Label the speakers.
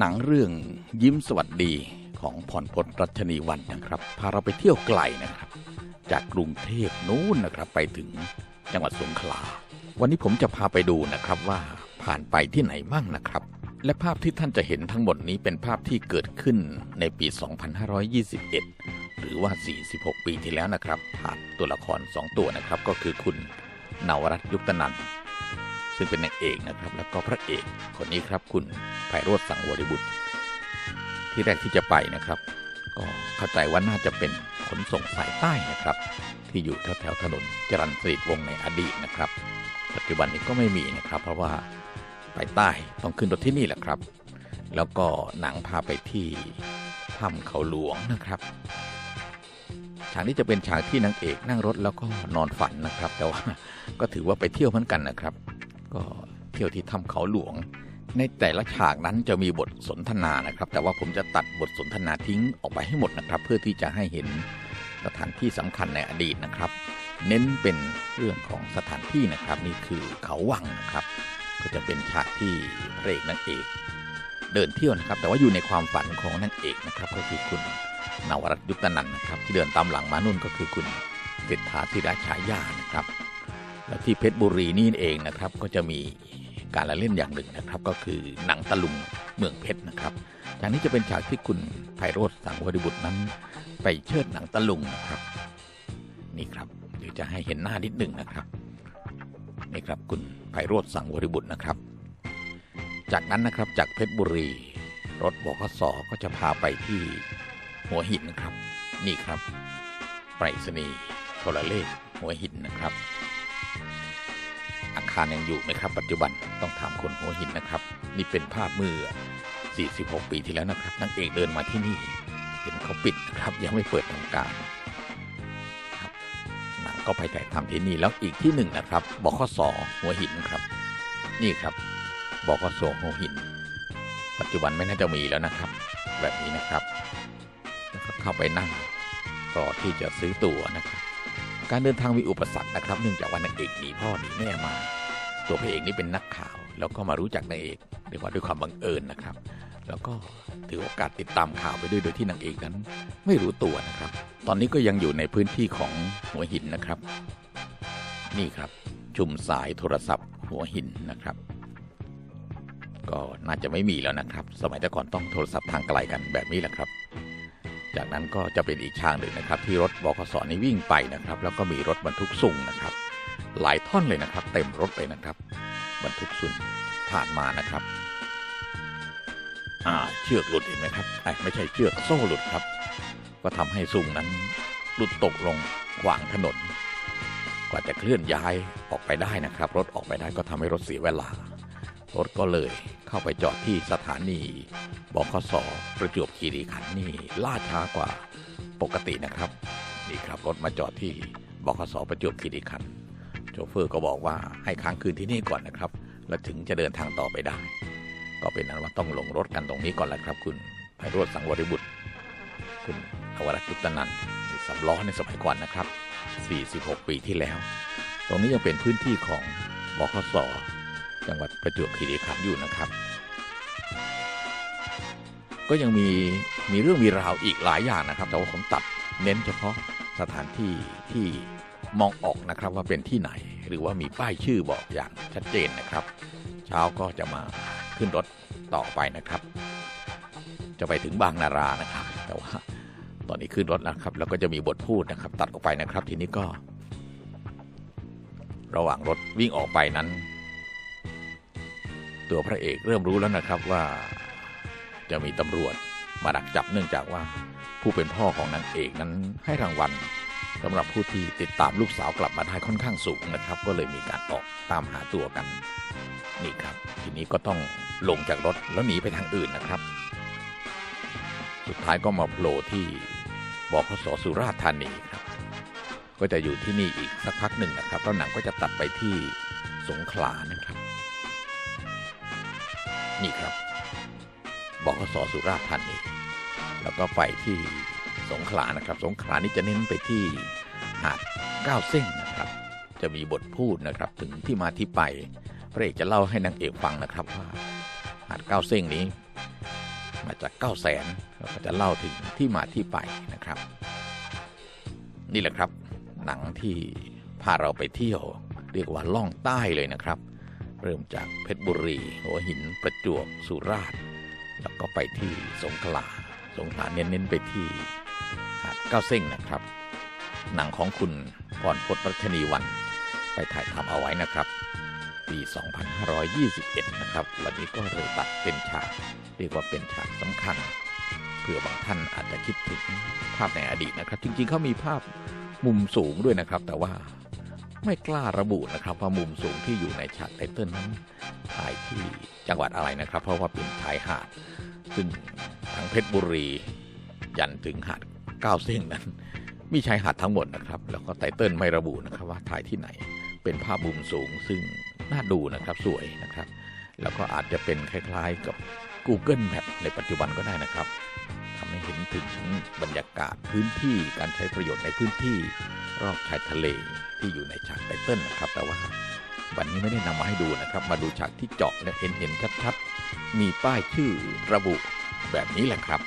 Speaker 1: หนังเรื่องยิ้มสวัสดีของพรพจน์รัชนีวันนะครับ พาเราไปเที่ยวไกลนะครับ จากกรุงเทพนู้นนะครับ ไปถึงจังหวัดสงขลา วันนี้ผมจะพาไปดูนะครับว่าผ่านไปที่ไหนบ้างนะครับ และภาพที่ท่านจะเห็นทั้งหมดนี้เป็นภาพที่เกิดขึ้นในปี 2521 หรือว่า 46 ปีที่แล้วนะครับ ผ่านตัวละคร 2 ตัวนะครับ ก็คือคุณนวรัตยุคตนันท์ซึ่งเป็นนางเอกนะครับ แล้วก็พระเอกคนนี้ครับคุณ ไพโรธสังวริบุตร ที่แรกที่จะไปนะครับ ก็เข้าใจว่าน่าจะเป็นขนส่งสายใต้นะครับ ที่อยู่แถวแถวๆถนนจรัญสนิทวงในอดีตนะครับ ปัจจุบันนี้ก็ไม่มีนะครับ เพราะว่าไปใต้ต้องขึ้นรถที่นี่แหละครับ แล้วก็หนังพาไปที่ถ้ำเขาหลวงนะครับฉากนี้จะเป็นฉากที่นางเอกนั่งรถแล้วก็นอนฝันนะครับ แต่ว่าก็ถือว่าไปเที่ยวเหมือนกันนะครับ ก็เที่ยวที่ถ้ำเขาหลวง ในแต่ละฉากนั้นจะมีบทสนทนานะครับ แต่ว่าผมจะตัดบทสนทนาทิ้งออกไปให้หมดนะครับ เพื่อที่จะให้เห็นสถานที่สำคัญในอดีตนะครับ เน้นเป็นเรื่องของสถานที่นะครับ นี่คือเขาวังนะครับ ก็จะเป็นฉากที่พระเอกนางเอก เดินเที่ยวนะครับ แต่ว่าอยู่ในความฝันของนางเอกนะครับก็คือคุณนวรัตยุตนันท์นะครับ ที่เดินตามหลังมานุ่นก็คือคุณเศรษฐาธิราชายานะครับ และที่เพชรบุรีนี่เองนะครับก็จะมี การละเล่นอย่างหนึ่งนะครับ ก็คือหนังตะลุงเมืองเพชรนะครับฉากนี้จะเป็นฉากที่คุณไพโรธสังวริบุตรนั้น ไปเชิดหนังตะลุงนะครับ นี่ครับเดี๋ยวจะให้เห็นหน้านิดหนึ่งนะครับนี่ครับคุณไพโรธสังวริบุตรนะครับ จากนั้นนะครับจากเพชรบุรี รถบขสก็จะพาไปที่หัวหินครับ นี่ครับไปรษณีย์โทรเลขหัวหินนะครับ คารยังอยู่ไหมครับ ปัจจุบันต้องถามคนหัวหินนะครับ นี่เป็นภาพเมื่อ 46 ปีที่แล้วนะครับนางเอกเดินมาที่นี่เห็นเขาปิดนะครับยังไม่เปิดทำการครับหนังก็ไปถ่ายทำที่นี่แล้วอีกที่หนึ่งนะครับบขสหัวหินครับ นี่ครับบขสหัวหิน ปัจจุบันไม่น่าจะมีแล้วนะครับ แบบนี้นะครับแล้วก็เข้าไปนั่งรอที่จะซื้อตั๋วนะครับการเดินทางมีอุปสรรคนะครับ เนื่องจากว่านางเอกหนีพ่อหนีแม่มา ตัวพระเอกนี่เป็นนักข่าว แล้วก็มารู้จักนางเอกเรียกว่าด้วยความบังเอิญนะครับ แล้วก็ถือโอกาสติดตามข่าวไปด้วยโดยที่นางเอกนั้นไม่รู้ตัวนะครับ ตอนนี้ก็ยังอยู่ในพื้นที่ของหัวหินนะครับ นี่ครับ ชุมสายโทรศัพท์หัวหินนะครับ ก็น่าจะไม่มีแล้วนะครับ สมัยแต่ก่อนต้องโทรศัพท์ทางไกลกันแบบนี้แหละครับ จากนั้นก็จะเป็นอีกทางหนึ่งนะครับ ที่รถบขสนี้วิ่งไปนะครับ แล้วก็มีรถบรรทุกสุ่งนะครับ หลายท่อนเลยนะครับ เต็มรถเลยนะครับ บรรทุกสุ่งผ่านมานะครับ อ่าเชือกหลุดเห็นไหมครับไม่ใช่เชือกโซ่หลุดครับ ก็ทำให้สุ่งนั้นหลุดตกลงขวางถนน กว่าจะเคลื่อนย้ายออกไปได้นะครับ รถออกไปได้ก็ทำให้รถเสียเวลา รถก็เลยเข้าไปจอดที่สถานีบขสประจวบคีรีขันธ์นี่ล่าช้ากว่าปกตินะครับ นี่ครับรถมาจอดที่บขสประจวบคีรีขันธ์ โชเฟอร์ก็บอกว่าให้ค้างคืนที่นี่ก่อนนะครับ แล้วถึงจะเดินทางต่อไปได้ ก็เป็นนั้นว่าต้องลงรถกันตรงนี้ก่อนแหละครับ คุณไพโรธสังวริบุตร คุณอวรัตจุตนันท์สำล้อในสมัยก่อนนะครับ 46 ปีที่แล้ว ตรงนี้ยังเป็นพื้นที่ของบขสจังหวัดประจวบคีรีขันธ์อยู่นะครับ ก็ยังมีมีเรื่องมีราวอีกหลายอย่างนะครับ แต่ว่าผมตัดเน้นเฉพาะสถานที่ที่ มองออกนะครับว่าเป็นที่ไหน หรือว่ามีป้ายชื่อบอกอย่างชัดเจนนะครับ เช้าก็จะมาขึ้นรถต่อไปนะครับ จะไปถึงบางนารานะครับ แต่ว่าตอนนี้ขึ้นรถแล้วครับ แล้วก็จะมีบทพูดนะครับ ตัดออกไปนะครับ ทีนี้ก็ ระหว่างรถวิ่งออกไปนั้น ตัวพระเอกเริ่มรู้แล้วนะครับว่าจะมีตำรวจมาดักจับเนื่องจากว่าผู้เป็นพ่อของนางเอกนั้นให้รางวัล สำหรับผู้ที่ติดตามลูกสาวกลับมาได้ค่อนข้างสูงนะครับ ก็เลยมีการออกตามหาตัวกัน นี่ครับ ทีนี้ก็ต้องลงจากรถแล้วหนีไปทางอื่นนะครับ สุดท้ายก็มาโผล่ที่บขสสุราษฎร์ธานีครับ ก็จะอยู่ที่นี่อีกสักพักหนึ่งนะครับแล้วหนังก็จะตัดไปที่สงขลานะครับ นี่ครับบขสสุราษฎร์ธานีแล้วก็ไปที่สงขลานะครับ สงขลานี่จะเน้นไปที่ หาดก้าเส้งนะครับ จะมีบทพูดนะครับถึงที่มาที่ไป พระเอกจะเล่าให้นางเอกฟังนะครับว่าหาดก้าเส้งนี้ มาจาก9 0 0แสนเราก็จะเล่าถึงที่มาที่ไปนะครับ นี่แหละครับ หนังที่พาเราไปเที่ยว เรียกว่าล่องใต้เลยนะครับ เริ่มจากเพชรบุรีหัวหินประจวบสุราษฎร์แล้วก็ไปที่สงขลาสงขลาเน้นๆไปที่หาดเก้าเส้งนะครับ หนังของคุณพรพจน์รัชนีวัน ไปถ่ายทำเอาไว้นะครับ ปี 2521 นะครับ วันนี้ก็เลยตัดเป็นฉากเรียกว่าเป็นฉากสำคัญเผื่อบางท่านอาจจะคิดถึงภาพในอดีตนะครับ จริงๆเขามีภาพมุมสูงด้วยนะครับ แต่ว่าไม่กล้าระบุนะครับว่ามุมสูงที่อยู่ในฉากไตเติ้ลนั้นถ่ายที่จังหวัดอะไรนะครับ เพราะว่าเป็นชายหาดซึ่งทั้งเพชรบุรี ยันถึงหาดก้าวเส้งนั้น มีชายหาดทั้งหมดนะครับ แล้วก็ไตเติ้ลไม่ระบุนะครับว่าถ่ายที่ไหน เป็นภาพมุมสูงซึ่งน่าดูนะครับสวยนะครับ แล้วก็อาจจะเป็นคล้ายๆกับ Google Map ในปัจจุบันก็ได้นะครับทำให้เห็นถึงบรรยากาศพื้นที่การใช้ประโยชน์ในพื้นที่รอบชายทะเลที่อยู่ในฉากไตเติ้ลนะครับ แต่ว่าวันนี้ไม่ได้นำมาให้ดูนะครับ มาดูฉากที่เจาะและเห็นเห็นชัดๆมีป้ายชื่อระบุแบบนี้แหละครับ